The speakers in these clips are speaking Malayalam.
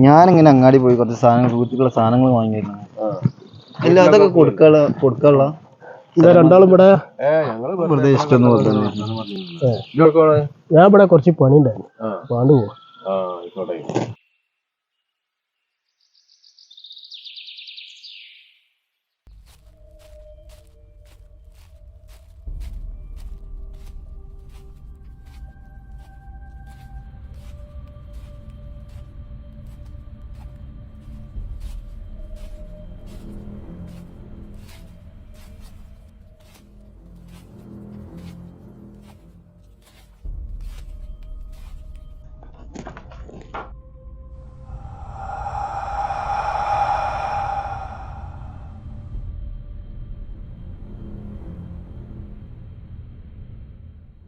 ഞാനിങ്ങനെ അങ്ങാടി പോയി കുറച്ച് സാധനങ്ങൾ വീട്ടിലുള്ള സാധനങ്ങൾ വാങ്ങിയിരുന്നു. ഇല്ല അതൊക്കെ കൊടുക്കാനുള്ള കൊടുക്കാനുള്ള. രണ്ടാളും ഇവിടെ. വെറുതെ ഇഷ്ടം ഞാൻ ഇവിടെ കുറച്ച് പണി ഉണ്ടായിരുന്നു ആ. പാണ്ട് പോവാ.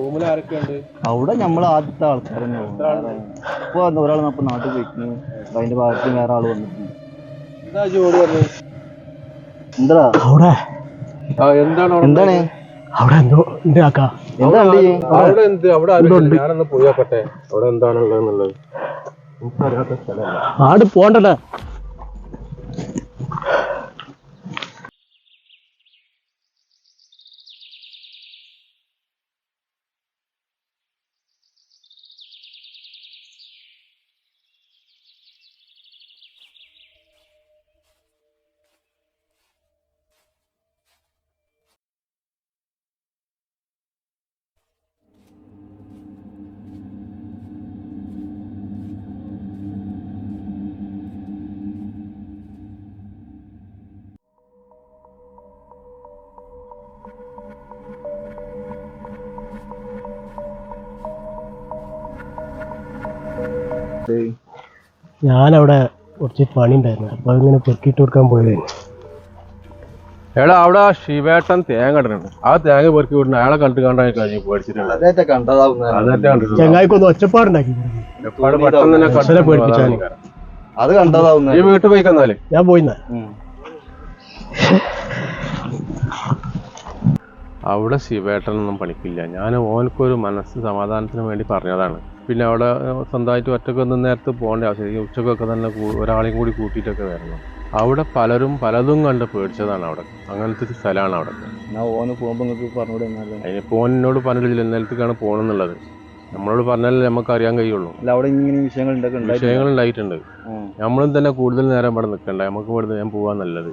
റൂമിൽ അവിടെ നമ്മൾ ആദ്യത്തെ ആൾക്കാർ ഇപ്പൊ ഒരാൾ നമ്മൾ നാട്ടിൽ പോയിക്കുന്നു അതിന്റെ ഭാഗത്ത് വേറെ ആൾ വന്നിട്ടുണ്ട്. എന്താ ജോലി പറഞ്ഞത് എന്താ അവിടെ. എന്താണ് അവിടെ? എന്താണ്? അവിടെ എന്തോ എന്റെ ആക്കാ എന്താ അവിടെ എന്ത്? അവിടെ ആരും ഞാനൊന്ന് അവിടെ എനിക്കറിയാത്ത ആട് പോണ്ടല്ലേ. ഞാനവിടെ കുറച്ച് പണി ഉണ്ടായിരുന്നു അപ്പൊ ഇങ്ങനെ പെറുക്കിട്ട് കൊടുക്കാൻ പോയതായിരുന്നു എടാ അവിടെ ശിവേട്ടൻ തേങ്ങ ഇടുന്നുണ്ട് ആ തേങ്ങ പെറുക്കി വിടുന്ന അയാളെ കണ്ടു കണ്ടായി കഴിഞ്ഞു പേടിച്ചിട്ടുണ്ട് അതേറ്റ കണ്ടതാവുന്ന? അതൊക്കെ കണ്ടിട്ടുണ്ട് ചങ്ങായിക്കൊന്ന് ഒച്ചപ്പാടുണ്ടാക്കി. എപ്പോഴും പെട്ടെന്ന് തന്നെ അച്ഛനെ കണ്ടു പേടിപ്പിച്ചാണ്. അത് കണ്ടതാവുന്ന? ഈ വീട്ടിൽ പോയി കന്നാൽ. ഞാൻ പോയിന്ന. അവിടെ ശിവേട്ടനൊന്നും പണിക്കില്ല. ഞാൻ ഓനക്കൊരു മനസ്സ് സമാധാനത്തിന് വേണ്ടി പറഞ്ഞതാണ്. പിന്നെ അവിടെ സ്വന്തമായിട്ട് ഒറ്റയ്ക്ക് ഒന്നും നേരത്തെ പോകേണ്ട ആവശ്യം ഈ ഉച്ചക്കൊക്കെ തന്നെ ഒരാളെയും കൂടി കൂട്ടിയിട്ടൊക്കെ വരണം. അവിടെ പലരും പലതും കണ്ട് പേടിച്ചതാണ് അവിടെ. അങ്ങനത്തെ ഒരു സ്ഥലമാണ് അവിടെ. ഓന് പോകുമ്പോ നിങ്ങൾക്ക് പറഞ്ഞൂടെ എന്നാലും? അതിന് ഫോണിനോട് പറഞ്ഞില്ല ഇന്നലത്തേക്കാണ് പോകണമെന്നുള്ളത് നമ്മളോട് പറഞ്ഞാലേ നമുക്ക് അറിയാൻ കഴിയുള്ളൂ. അല്ല അവിടെ ഇങ്ങനെ വിഷയങ്ങൾ ഉണ്ടായിട്ടുണ്ട്? നമ്മളും തന്നെ കൂടുതൽ നേരം ഇവിടെ നിൽക്കണ്ട? നമുക്ക് ഇവിടെ ഞാൻ പോവാൻ നല്ലത്.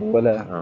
പോവല്ലേ? ആ.